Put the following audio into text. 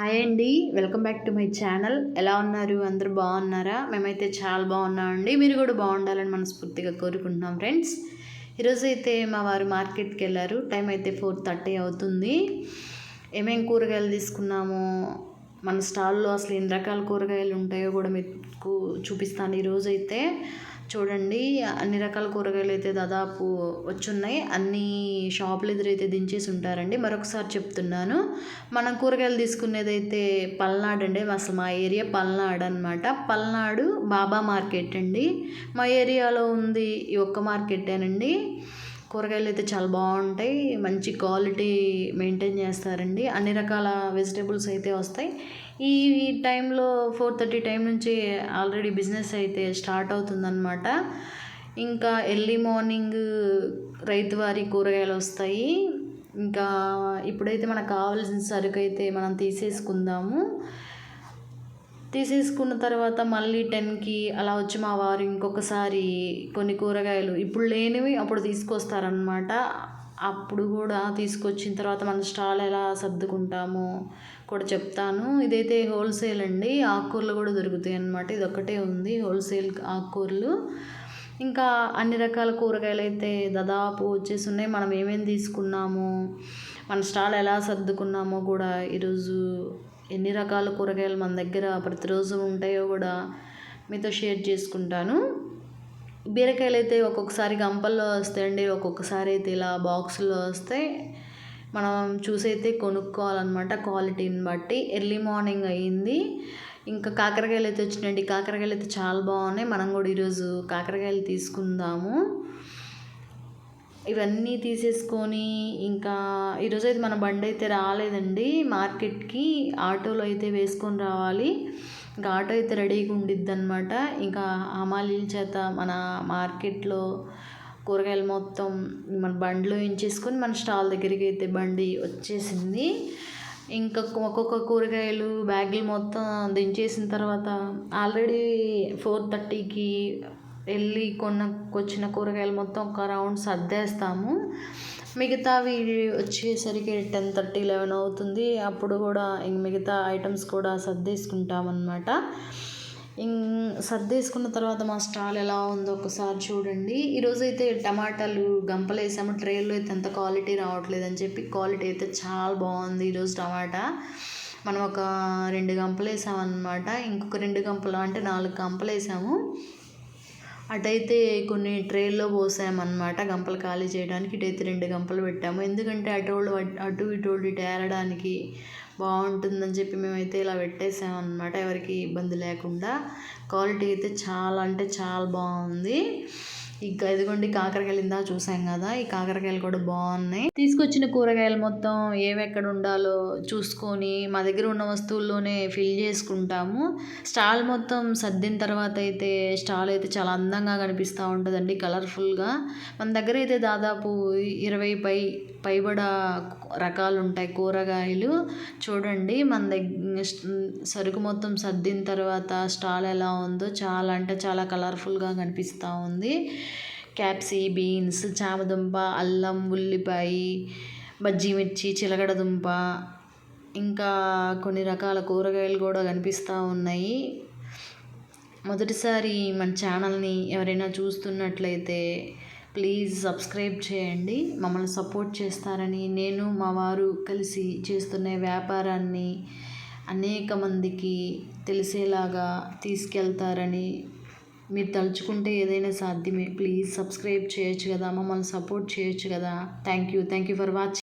Hi అండి. Welcome back to my channel. ఎలా ఉన్నారు? అందరూ బాగున్నారా? మేమైతే చాలా బాగున్నామండి మీరు కూడా బాగుండాలని మనస్ఫూర్తిగా కోరుకుంటున్నాం ఫ్రెండ్స్. ఈరోజు అయితే మా వారు మార్కెట్కి వెళ్ళారు. టైం అయితే ఫోర్ థర్టీ అవుతుంది. ఏమేం కూరగాయలు తీసుకున్నాము? మన స్టాల్లో అసలు ఎన్ని రకాల కూరగాయలు ఉంటాయో కూడా మీకు చూపిస్తాను ఈరోజు అయితే. చూడండి అన్ని రకాల కూరగాయలు అయితే దాదాపు వచ్చున్నాయి. అన్ని షాపులు ఎదురైతే దించేసి ఉంటారండి. మరొకసారి చెప్తున్నాను. మనం కూరగాయలు తీసుకునేదైతే పల్నాడు అండి. అసలు మా ఏరియా పల్నాడు అనమాట పల్నాడు బాబా మార్కెట్ అండి. మా ఏరియాలో ఉంది ఈ ఒక్క మార్కెటేనండి కూరగాయలు అయితే చాలా బాగుంటాయి. మంచి క్వాలిటీ మెయింటైన్ చేస్తారండి. అన్ని రకాల వెజిటేబుల్స్ అయితే వస్తాయి. ఈ టైంలో ఫోర్ థర్టీ టైం నుంచి ఆల్రెడీ బిజినెస్ అయితే స్టార్ట్ అవుతుందన్నమాట. ఇంకా ఎర్లీ మార్నింగ్ రైతు వారి కూరగాయలు వస్తాయి. ఇంకా ఇప్పుడైతే మనకు కావాల్సిన సరుకు అయితే మనం తీసేసుకుందాము. తీసేసుకున్న తర్వాత మళ్ళీ టెన్కి అలా వచ్చి మా వారు ఇంకొకసారి కొన్ని కూరగాయలు ఇప్పుడు లేనివి అప్పుడు తీసుకొస్తారనమాట అప్పుడు కూడా తీసుకొచ్చిన తర్వాత మన స్టాల్ ఎలా సర్దుకుంటామో కూడా చెప్తాను. ఇదైతే హోల్సేల్ అండి. ఆకుకూరలు కూడా దొరుకుతాయి అన్నమాట. ఇది ఒకటే ఉంది. హోల్సేల్ ఆకుకూరలు. ఇంకా అన్ని రకాల కూరగాయలు అయితే దాదాపు వచ్చేసి ఉన్నాయి. మనం ఏమేమి తీసుకున్నాము మన స్టాల్ ఎలా సర్దుకున్నామో కూడా ఈరోజు ఎన్ని రకాల కూరగాయలు మన దగ్గర ప్రతిరోజు ఉంటాయో కూడా మీతో షేర్ చేసుకుంటాను. బీరకాయలు అయితే ఒక్కొక్కసారి గంపల్లో వస్తాయండి ఒక్కొక్కసారి అయితే ఇలా బాక్సుల్లో వస్తాయి. మనం చూసైతే కొనుక్కోవాలన్నమాట క్వాలిటీని బట్టి. ఎర్లీ మార్నింగ్ అయ్యింది ఇంకా కాకరకాయలు అయితే వచ్చినాయండి. కాకరకాయలు అయితే చాలా బాగున్నాయి. మనం కూడా ఈరోజు కాకరకాయలు తీసుకుందాము. ఇవన్నీ తీసేసుకొని ఇంకా ఈరోజు అయితే మన బండి అయితే రాలేదండి. మార్కెట్కి ఆటోలో అయితే వేసుకొని రావాలి. ఇంకా ఆటో అయితే రెడీగా ఉండిద్ది అనమాట ఇంకా హమాలీల చేత మన మార్కెట్లో కూరగాయలు మొత్తం మన బండిలో ఎంచేసుకొని మన స్టాల్ దగ్గరికి అయితే బండి వచ్చేసింది. ఇంకా ఒక్కొక్క కూరగాయలు బ్యాగులు మొత్తం దించేసిన తర్వాత ఆల్రెడీ ఫోర్ థర్టీకి వెళ్ళి కొనుక్కొచ్చిన కూరగాయలు మొత్తం ఒక రౌండ్ సర్దేస్తాము. మిగతావి వచ్చేసరికి టెన్ థర్టీ లెవెన్ అవుతుంది. అప్పుడు కూడా ఇంక మిగతా ఐటమ్స్ కూడా సర్దేసుకుంటాం అనమాట సర్దేసుకున్న తర్వాత మా స్టాల్ ఎలా ఉందో ఒకసారి చూడండి. ఈరోజు అయితే టమాటాలు గంపలు వేసాము ట్రేలో అయితే అంత క్వాలిటీ రావట్లేదు అని చెప్పి క్వాలిటీ అయితే చాలా బాగుంది ఈరోజు టమాటా. మనం ఒక రెండు గంపలు వేసామన్నమాట ఇంకొక రెండు గంపలు అంటే నాలుగు గంపలు వేసాము అటైతే కొన్ని ట్రేల్లో పోసామన్నమాట. గంపలు ఖాళీ చేయడానికి ఇటైతే రెండు గంపలు పెట్టాము. ఎందుకంటే అటు వాళ్ళు అటు ఇటు ఇటు ఏరడానికి బాగుంటుందని చెప్పి మేమైతే ఇలా పెట్టేసామన్నమాట. ఎవరికి ఇబ్బంది లేకుండా. క్వాలిటీ అయితే చాలా అంటే చాలా బాగుంది. ఇంకా ఇదిగోండి కాకరకాయలు ఇందా చూసాం కదా ఈ కాకరకాయలు కూడా బాగున్నాయి. తీసుకొచ్చిన కూరగాయలు మొత్తం ఏవెక్కడ ఉండాలో చూసుకొని మా దగ్గర ఉన్న వస్తువుల్లోనే ఫిల్ చేసుకుంటాము. స్టాల్ మొత్తం సర్దిన తర్వాత అయితే స్టాల్ అయితే చాలా అందంగా కనిపిస్తూ ఉంటుందండి కలర్ఫుల్గా మన దగ్గర అయితే దాదాపు ఇరవై పై పైబడ రకాలు ఉంటాయి కూరగాయలు. చూడండి మన దగ్గర సరుకు మొత్తం సర్దిన తర్వాత స్టాల్ ఎలా ఉందో చాలా అంటే చాలా కలర్ఫుల్గా కనిపిస్తూ ఉంది. క్యాప్సీ బీన్స్ చామదుంప అల్లం ఉల్లిపాయ బజ్జీ మిర్చి చిలకడ దుంప ఇంకా కొన్ని రకాల కూరగాయలు కూడా కనిపిస్తూ ఉన్నాయి. మొదటిసారి మన ఛానల్ని ఎవరైనా చూస్తున్నట్లయితే ప్లీజ్ సబ్స్క్రైబ్ చేయండి. మమ్మల్ని సపోర్ట్ చేస్తారని నేను మా వారు కలిసి చేస్తున్న వ్యాపారాన్ని అనేక మందికి తెలిసేలాగా తీసుకెళ్తారని మీరు తలుచుకుంటే ఏదైనా సాధ్యమే. ప్లీజ్ సబ్స్క్రైబ్ చేయొచ్చు కదా మమ్మల్ని సపోర్ట్ చేయొచ్చు కదా. Thank you. Thank you for watching